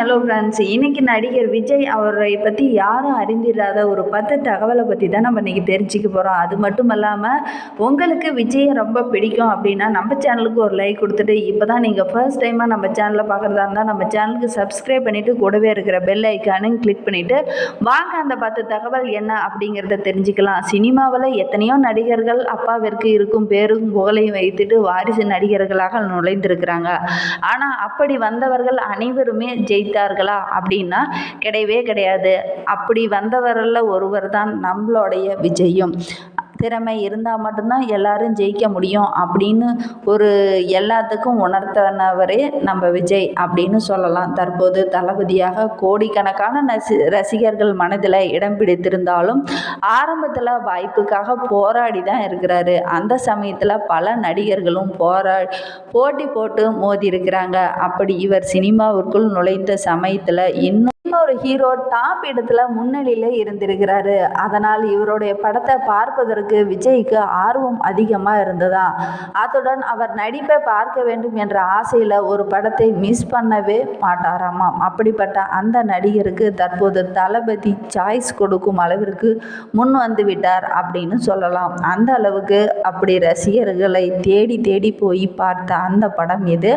Hello friends இன்றைக்கி நடிகர் விஜய் அவரை பற்றி யாரும் அறிந்திராத ஒரு பத்து தகவலை பற்றி தான் நம்ம இன்றைக்கி தெரிஞ்சுக்க போகிறோம் அது மட்டும் இல்லாமல் உங்களுக்கு விஜயை ரொம்ப பிடிக்கும் அப்படின்னா நம்ம சேனலுக்கு ஒரு லைக் கொடுத்துட்டு இப்போ தான் நீங்கள் ஃபர்ஸ்ட் டைமாக நம்ம சேனலில் பார்க்குறதா இருந்தால் நம்ம சேனலுக்கு சப்ஸ்கிரைப் பண்ணிவிட்டு கூடவே இருக்கிற பெல் ஐக்கானும் கிளிக் பண்ணிவிட்டு வாங்க அந்த பத்து தகவல் என்ன அப்படிங்கிறத தெரிஞ்சுக்கலாம். சினிமாவில் எத்தனையோ நடிகர்கள் அப்பாவிற்கு இருக்கும் பேரும் புகழையும் வைத்துட்டு வாரிசு நடிகர்களாக நுழைந்திருக்கிறாங்க. ஆனால் அப்படி வந்தவர்கள் அனைவருமே ஜெயித்தார்களா அப்படின்னா கிடையவே கிடையாது. அப்படி வந்தவரில் ஒருவர் தான் நம்மளுடைய விஜயும். திறமை இருந்தால் மட்டும்தான் எல்லாரும் ஜெயிக்க முடியும் அப்படின்னு ஒரு எல்லாத்துக்கும் உணர்த்தினவரே நம்ம விஜய் அப்படின்னு சொல்லலாம். தற்போது தளபதியாக கோடிக்கணக்கான நசி ரசிகர்கள் மனதில் இடம் பிடித்திருந்தாலும் ஆரம்பத்தில் வாய்ப்புக்காக போராடி தான் இருக்கிறாரு. அந்த சமயத்தில் பல நடிகர்களும் போரா போட்டி போட்டு மோதி இருக்கிறாங்க அப்படி இவர் சினிமாவிற்குள் நுழைந்த சமயத்தில் இன்னும் ஒரு ஹீரோ டாப் இடத்துல முன்னணியில் இருந்திருக்கிறாரு. அதனால் இவருடைய படத்தை பார்ப்பதற்கு விஜய்க்கு ஆர்வம் அதிகமாக இருந்ததா? அத்துடன் அவர் நடிப்பை பார்க்க வேண்டும் என்ற ஆசையில் ஒரு படத்தை மிஸ் பண்ணவே மாட்டாராமாம். அப்படிப்பட்ட அந்த நடிகருக்கு தற்போது தளபதி சாய்ஸ் கொடுக்கும் அளவிற்கு முன் வந்து விட்டார் அப்படின்னு சொல்லலாம். அந்த அளவுக்கு அப்படி ரசிகர்களை தேடி தேடி போய் பார்த்த அந்த படம் இது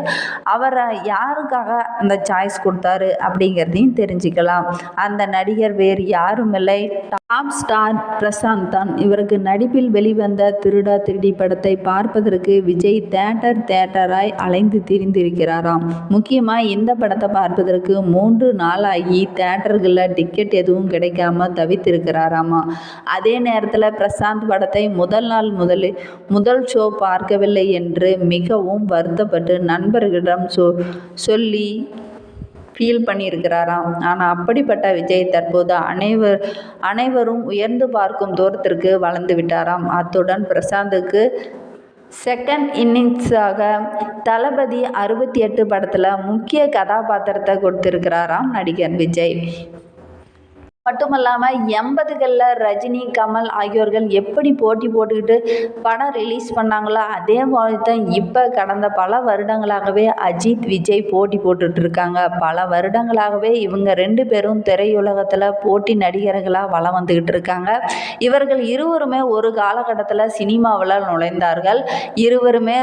அவரை யாருக்காக அந்த சாய்ஸ் கொடுத்தாரு அப்படிங்கிறதையும் தெரிஞ்சு தெரிஞ்சுக்கலாம் அந்த நடிகர் வேறு யாரும் இல்லை டாப் ஸ்டார் பிரசாந்த் தான். இவருக்கு நடிப்பில் வெளிவந்த திருடா திருடி படத்தை பார்ப்பதற்கு விஜய் தேட்டர் தேட்டராய் அலைந்து திரிந்திருக்கிறாராம். முக்கியமாக இந்த படத்தை பார்ப்பதற்கு மூன்று நாளாகி தேட்டர்களில் டிக்கெட் எதுவும் கிடைக்காம தவித்திருக்கிறாராமா. அதே நேரத்தில் பிரசாந்த் படத்தை முதல் நாள் முதலில் முதல் ஷோ பார்க்கவில்லை என்று மிகவும் வருத்தப்பட்டு நண்பர்களிடம் சொ சொல்லி ஃபீல் பண்ணியிருக்கிறாராம். ஆனால் அப்படிப்பட்ட விஜய் தற்போது அனைவர் அனைவரும் உயர்ந்து பார்க்கும் தூரத்திற்கு வளர்ந்து விட்டாராம். அத்துடன் பிரசாந்துக்கு செகண்ட் இன்னிங்ஸாக தளபதி அறுபத்தி எட்டு படத்தில் முக்கிய கதாபாத்திரத்தை கொடுத்திருக்கிறாராம் நடிகர் விஜய். மட்டுமல்லாமல் எண்பதுகளில் ரஜினி கமல் ஆகியோர்கள் எப்படி போட்டி போட்டுக்கிட்டு படம் ரிலீஸ் பண்ணாங்களோ அதே மாதிரி தான் இப்போ கடந்த பல வருடங்களாகவே அஜித் விஜய் போட்டி போட்டுட்ருக்காங்க. பல வருடங்களாகவே இவங்க ரெண்டு பேரும் திரையுலகத்தில் போட்டி நடிகர்களாக வளம் வந்துக்கிட்டு இருக்காங்க இவர்கள் இருவருமே ஒரு காலகட்டத்தில் சினிமாவில் நுழைந்தார்கள். இருவருமே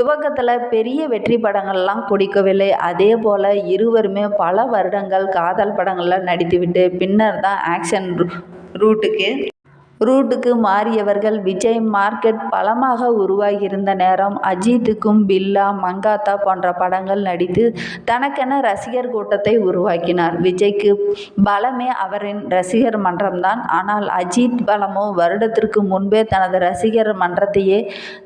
துவக்கத்தில் பெரிய வெற்றி படங்கள்லாம் கொடுக்கவில்லை. அதே போல் இருவருமே பல வருடங்கள் காதல் படங்களில் நடித்துவிட்டு பின்னர் தான் ஆக்ஷன் ரூட்டுக்கு ரூட்டுக்கு மாறியவர்கள் விஜய் மார்க்கெட் பலமாக உருவாகியிருந்த நேரம் அஜித்துக்கும் பில்லா மங்காத்தா போன்ற படங்கள் நடித்து தனக்கென ரசிகர் கூட்டத்தை உருவாக்கினார். விஜய்க்கு பலமே அவரின் ரசிகர் மன்றம்தான். ஆனால் அஜித் பலமோ வருடத்திற்கு முன்பே தனது ரசிகர் மன்றத்தையே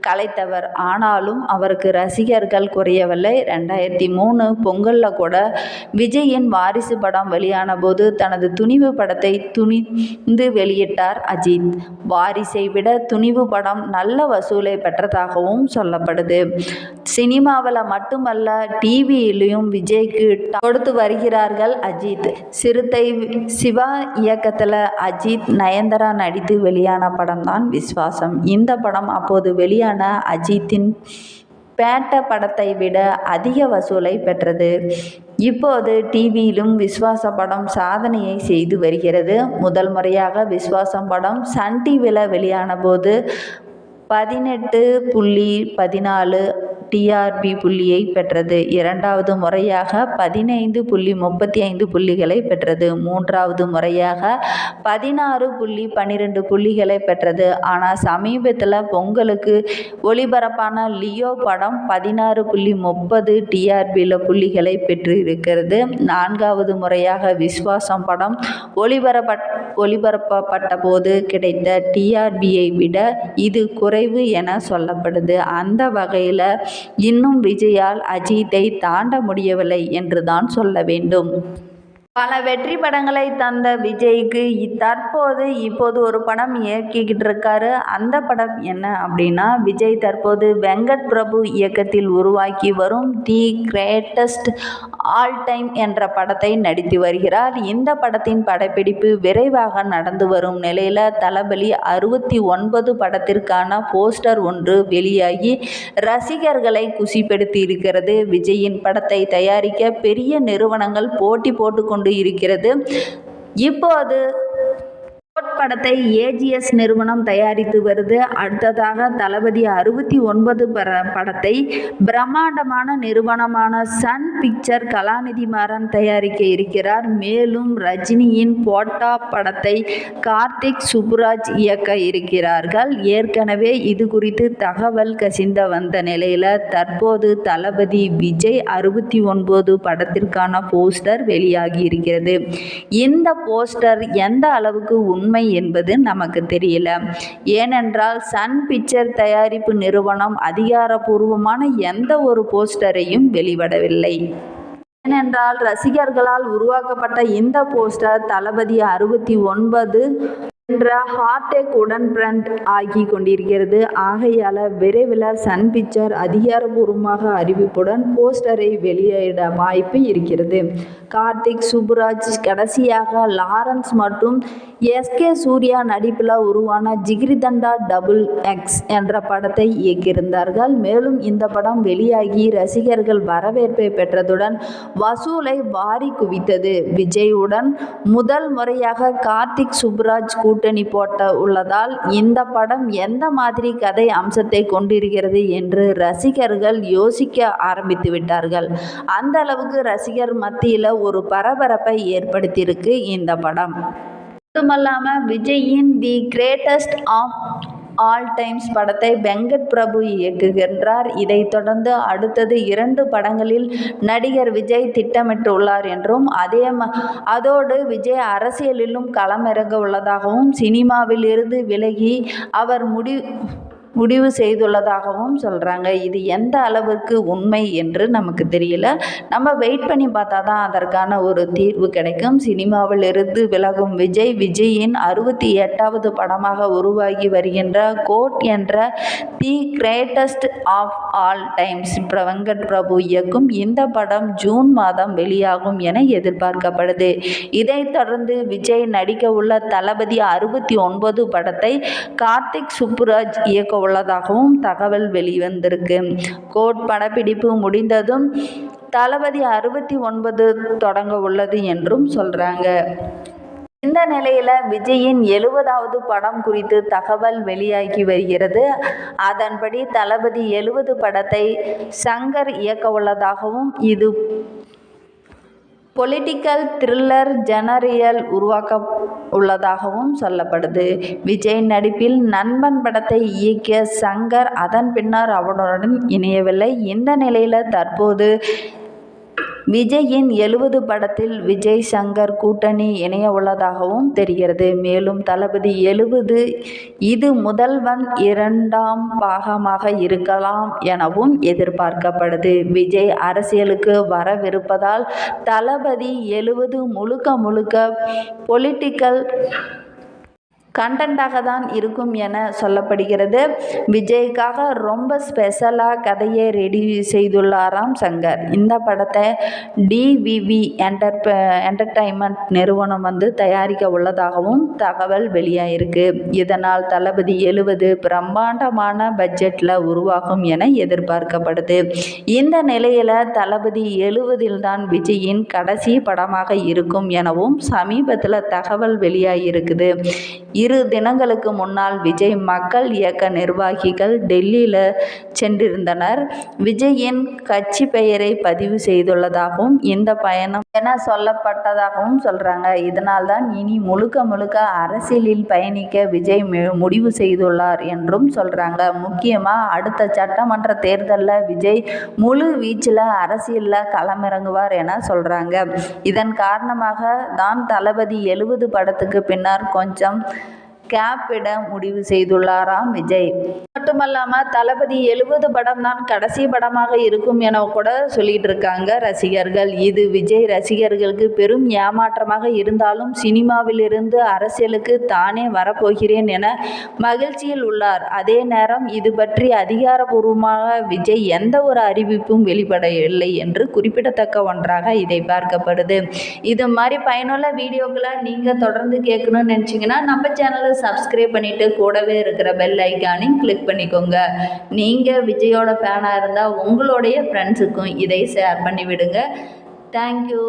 கலைத்தவர். ஆனாலும் அவருக்கு ரசிகர்கள் குறையவில்லை. ரெண்டாயிரத்தி மூணு பொங்கலில் கூட விஜயின் வாரிசு படம் வெளியான போது தனது துணிவு படத்தை துணிந்து வெளியிட்டார் அஜித். வாரிசை விட துணிவு படம் நல்ல வசூலை பெற்றதாகவும் சொல்லப்படுது. சினிமாவில் மட்டுமல்ல டிவியிலையும் விஜய்க்கு கொடுத்து வருகிறார்கள் அஜித். சிறுத்தை சிவா இயக்கத்தில் அஜித் நயன்தாரா நடித்து வெளியான படம் தான் விஸ்வாசம் இந்த படம் அப்போது வெளியான அஜித்தின் பேட்ட படத்தை விட அதிக வசூலை பெற்றது. இப்போது டிவியிலும் விஸ்வாச படம் சாதனையை செய்து வருகிறது. முதல் முறையாக விஸ்வாசம் படம் சன் டிவியில் வெளியான போது பதினெட்டு புள்ளி பதினாலு டிஆர்பி புள்ளியை பெற்றது. இரண்டாவது முறையாக பதினைந்து புள்ளி முப்பத்தி ஐந்து புள்ளிகளை பெற்றது. மூன்றாவது முறையாக பதினாறு புள்ளி பன்னிரெண்டு புள்ளிகளை பெற்றது. ஆனால் சமீபத்தில் பொங்கலுக்கு ஒளிபரப்பான லியோ படம் பதினாறு புள்ளி முப்பது டிஆர்பியில் புள்ளிகளை பெற்று இருக்கிறது நான்காவது முறையாக விஸ்வாசம் படம் ஒளிபரப்ப ஒளிபரப்பப்பட்ட போது கிடைத்த டிஆர்பியை விட இது குறைவு என சொல்லப்படுது. அந்த வகையில் இன்னும் விஜயால் அஜித்தை தாண்ட முடியவில்லை என்று தான் சொல்ல வேண்டும். பல வெற்றி படங்களை தந்த விஜய்க்கு தற்போது இப்போது ஒரு படம் இயக்கிக்கிட்டு இருக்காரு அந்த படம் என்ன அப்படின்னா விஜய் தற்போது வெங்கட் பிரபு இயக்கத்தில் உருவாக்கி வரும் தி கிரேட்டஸ்ட் ஆல் டைம் என்ற படத்தை நடித்து வருகிறார். இந்த படத்தின் படப்பிடிப்பு விரைவாக நடந்து வரும் நிலையில் தளபதி அறுபத்தி ஒன்பது படத்திற்கான போஸ்டர் ஒன்று வெளியாகி ரசிகர்களை குசிப்படுத்தி இருக்கிறது விஜயின் படத்தை தயாரிக்க பெரிய நிறுவனங்கள் போட்டி போட்டுக்கொண்டு இருக்கிறது இப்போ அது படத்தை ஏஜிஎஸ் நிறுவனம் தயாரித்து வருது. அடுத்ததாக தளபதி அறுபத்தி ஒன்பது பட படத்தை பிரம்மாண்டமான நிறுவனமான சன் பிக்சர் கலாநிதி மாறன் தயாரிக்க இருக்கிறார். மேலும் ரஜினியின் போட்டா படத்தை கார்த்திக் சுப்புராஜ் இயக்க இருக்கிறார்கள். ஏற்கனவே இது குறித்து தகவல் கசிந்த வந்த நிலையில் தற்போது தளபதி விஜய் அறுபத்தி ஒன்பது படத்திற்கான போஸ்டர் வெளியாகி இருக்கிறது. இந்த போஸ்டர் எந்த அளவுக்கு உண்மை என்பது நமக்கு தெரியல. ஏனென்றால் சன் பிக்சர் தயாரிப்பு நிறுவனம் அதிகாரப்பூர்வமான எந்த ஒரு போஸ்டரையும் வெளிவிடவில்லை. ஏனென்றால் ரசிகர்களால் உருவாக்கப்பட்ட இந்த போஸ்டர் தளபதி அறுபத்தி ஒன்பது என்ற ஹார்டெக் உடன் பிராண்ட் ஆகி கொண்டிருக்கிறது. ஆகையால் விரைவில் சன் பிக்சர் அதிகாரபூர்வமாக அறிவிப்புடன் போஸ்டரை வெளியிட வாய்ப்பு இருக்கிறது. கார்த்திக் சுப்புராஜ் கடைசியாக லாரன்ஸ் மற்றும் எஸ்கே சூர்யா நடிப்பில் உருவான ஜிகிரிதண்டா டபுள் எக்ஸ் என்ற படத்தை இயக்கியிருந்தார்கள். மேலும் இந்த படம் வெளியாகி ரசிகர்கள் வரவேற்பை பெற்றதுடன் வசூலை வாரி குவித்தது. விஜயுடன் முதல் முறையாக கார்த்திக் சுப்புராஜ் கூட்டணி போட்ட உள்ளதால் இந்த படம் எந்த மாதிரி கதை அம்சத்தை கொண்டிருக்கிறது என்று ரசிகர்கள் யோசிக்க ஆரம்பித்து விட்டார்கள். அந்த அளவுக்கு ரசிகர் மத்தியில் ஒரு பரபரப்பை ஏற்படுத்தியிருக்கு இந்த படம். மட்டுமல்லாமல் விஜயின் the greatest of all times படத்தை வெங்கட் பிரபு இயக்குகின்றார். இதைத் தொடர்ந்து அடுத்தது இரண்டு படங்களில் நடிகர் விஜய் திட்டமிட்டுள்ளார் என்றும் அதே அதோடு விஜய் அரசியலிலும் களமிறங்க உள்ளதாகவும் சினிமாவில் இருந்து விலகி அவர் முடி முடிவு செய்துள்ளதாகவும் சொல்கிறாங்க இது எந்த அளவுக்கு உண்மை என்று நமக்கு தெரியல. நம்ம வெயிட் பண்ணி பார்த்தா தான் அதற்கான ஒரு தீர்வு கிடைக்கும். சினிமாவில் இருந்து விலகும் விஜய் விஜயின் அறுபத்தி எட்டாவது படமாக உருவாகி வருகின்ற கோட் என்ற the greatest of all times Venkat Prabhu இயக்கும் இந்த படம் ஜூன் மாதம் வெளியாகும் என எதிர்பார்க்கப்படுது. இதைத் தொடர்ந்து விஜய் நடிக்க உள்ள தளபதி அறுபத்தி ஒன்பது படத்தை கார்த்திக் சுப்புராஜ் இயக்க உள்ளதாகவும் தகவல் வெளிவந்திருக்கு. கோட் படப்பிடிப்பு முடிந்ததும் தளபதி அறுபத்தி ஒன்பது தொடங்க உள்ளது என்றும் சொல்கிறாங்க இந்த நிலையில் விஜயின் எழுபதாவது படம் குறித்து தகவல் வெளியாகி வருகிறது. அதன்படி தளபதி எழுபது படத்தை சங்கர் இயக்க உள்ளதாகவும் இது பொலிட்டிக்கல் த்ரில்லர் ஜெனரியல் உருவாக்க உள்ளதாகவும் சொல்லப்படுது. விஜய் நடிப்பில் நண்பன் படத்தை இயக்கிய சங்கர் அதன் பின்னர் அவனுடன் இணையவில்லை. இந்த நிலையில் தற்போது விஜயின் எழுபது படத்தில் விஜய் சங்கர் கூட்டணி இணைய உள்ளதாகவும் தெரிகிறது. மேலும் தளபதி எழுபது இது முதல்வன் இரண்டாம் பாகமாக இருக்கலாம் எனவும் எதிர்பார்க்கப்படுது. விஜய் அரசியலுக்கு வரவிருப்பதால் தளபதி எழுபது முழுக்க முழுக்க பொலிட்டிக்கல் கண்டென்ட்டாக தான் இருக்கும் என சொல்லப்படுகிறது. விஜய்க்காக ரொம்ப ஸ்பெஷலாக கதையை ரெடி செய்துள்ளாராம் சங்கர். இந்த படத்தை டிவிவி என்டர்ப என்டர்டைன்மெண்ட் நிறுவனம் வந்து தயாரிக்க உள்ளதாகவும் தகவல் வெளியாயிருக்கு. இதனால் தளபதி எழுவது பிரம்மாண்டமான பட்ஜெட்டில் உருவாகும் என எதிர்பார்க்கப்படுது. இந்த நிலையில் தளபதி எழுவதில் தான் விஜயின் கடைசி படமாக இருக்கும் எனவும் சமீபத்தில் தகவல் வெளியாகியிருக்குது. இரு தினங்களுக்கு முன்னால் விஜய் மக்கள் இயக்க நிர்வாகிகள் டெல்லியில் சென்றிருந்தனர். விஜயின் கட்சி பெயரை பதிவு செய்துள்ளதாகவும் இந்த பயணம் என சொல்லப்பட்டதாகவும் சொல்கிறாங்க இதனால் தான் இனி முழுக்க முழுக்க அரசியலில் பயணிக்க விஜய் மு- முடிவு செய்துள்ளார் என்றும் சொல்கிறாங்க முக்கியமாக அடுத்த சட்டமன்ற தேர்தலில் விஜய் முழு வீச்சில் அரசியலில் களமிறங்குவார் என சொல்கிறாங்க இதன் காரணமாக தான் தளபதி எழுபது படத்துக்கு பின்னர் கொஞ்சம் கேப்பிட முடிவு செய்துள்ளாராம் விஜய். மட்டுமல்லாமல் தளபதி எழுபது படம் தான் கடைசி படமாக இருக்கும் என கூட சொல்லிட்டு இருக்காங்க ரசிகர்கள். இது விஜய் ரசிகர்களுக்கு பெரும் ஏமாற்றமாக இருந்தாலும் சினிமாவிலிருந்து அரசியலுக்கு தானே வரப்போகிறேன் என மகிழ்ச்சியில் உள்ளார். அதே நேரம் இது பற்றி அதிகாரப்பூர்வமாக விஜய் எந்த ஒரு அறிவிப்பும் வெளிப்படவில்லை என்று குறிப்பிடத்தக்க ஒன்றாக இதை பார்க்கப்படுது. இது மாதிரி பயனுள்ள வீடியோக்களை நீங்கள் தொடர்ந்து கேட்கணும்னு நினச்சிங்கன்னா நம்ம சேனலை சப்ஸ்கிரைப் பண்ணிவிட்டு கூடவே இருக்கிற பெல் ஐக்கானையும் கிளிக் பண்ணிக்கோங்க. நீங்கள் விஜயோட ஃபேனாக இருந்தால் உங்களுடைய ஃப்ரெண்ட்ஸுக்கும் இதை ஷேர் பண்ணி விடுங்க தேங்க்யூ